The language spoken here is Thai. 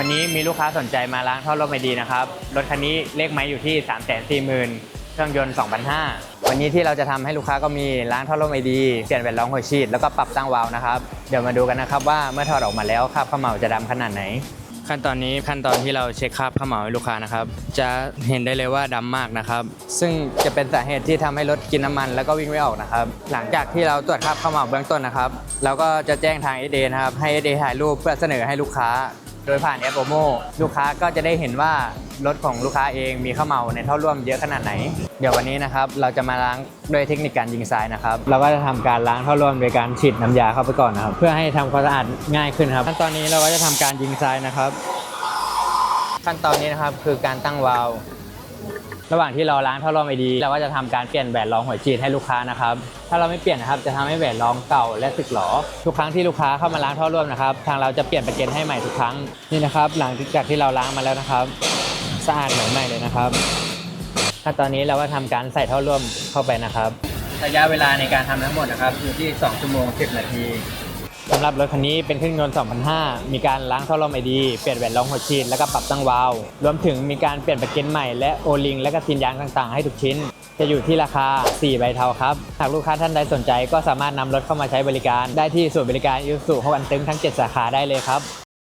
วันนี้มีลูกค้าสนใจมาล้างท่อลมไอดีนะครับ รถคันนี้เลขไม้อยู่ที่ 3 4 0 0 0 0 เครื่องยนต์2,500วันนี้ที่เราจะทำให้ลูกค้าก็มีล้างท่อลมไอดีเปลี่ยนแหวนรองหัวฉีดแล้วก็ปรับตั้งวาล์วนะครับ เดี๋ยวมาดูกันนะครับว่าเมื่อถอดออกมาแล้วคราบเขม่าจะดำขนาดไหน ขั้นตอนนี้ขั้นตอนที่เราเช็คคราบเขม่าให้ลูกค้านะครับ จะเห็นได้เลยว่าดำมากนะครับ ซึ่งจะเป็นสาเหตุที่ทำให้รถกินน้ำมัน แล้วก็วิ่งไม่ออกนะครับ หลังจากที่เราตรวจคราบเขม่าเบื้องต้นนะครับ เราก็จะแจ้งทาง s อนะครับให้ s อถ่ายรูปเพื่อเสนอให้ลูกค้า โดยผ่านแอปโอโมลูกค้าก็จะได้เห็นว่ารถของลูกค้าเองมีข้าวเมาในท่อร่วมเยอะขนาดไหน เดี๋ยววันนี้นะครับเราจะมาล้างด้วยเทคนิคการยิงทรายนะครับ เราก็จะทำการล้างท่อร่วมโดยการฉีดน้ำยาเข้าไปก่อนนะครับ เพื่อให้ทำความสะอาดง่ายขึ้นครับขั้นตอนนี้เราก็จะทำการยิงทรายนะครับ ขั้นตอนนี้นะครับคือการตั้งวาล์ว ระหว่างที่เราล้างท่อร่วมไอดีเราก็จะทำการเปลี่ยนแหวนรองหัวฉีดให้ลูกค้านะครับ ถ้าเราไม่เปลี่ยนนะครับจะทำให้แหวนรองเก่าและสึกหรอทุกครั้งที่ลูกค้าเข้ามาล้างท่อร่วมนะครับ ทางเราจะเปลี่ยนประเกนให้ใหม่ทุกครั้งนี่นะครับ หลังจากที่เราล้างมาแล้วนะครับ สะอาดเหมือนใหม่เลยนะครับขั้นตอนนี้เราก็ทำการใส่ท่อร่วมเข้าไปนะครับ ระยะเวลาในการทำทั้งหมดนะครับอยู่ที่ 2 ชั่วโมง 10 นาที สำหรับรถคันนี้เป็นเครื่องยนต์2005 มีการล้างท่อลมไอดี เปลี่ยนแหวนรองหัวฉีด แล้วก็ปรับตั้งวาล์วรวมถึงมีการเปลี่ยนประเกนใหม่และโอลิงและก็ซีนยางต่างๆให้ทุกชิ้น จะอยู่ที่ราคา 4 ใบเทาครับ หากลูกค้าท่านใดสนใจก็สามารถนำรถเข้ามาใช้บริการ ได้ที่ศูนย์บริการยูสุสุฮวันตึงทั้ง 7 สาขาได้เลยครับ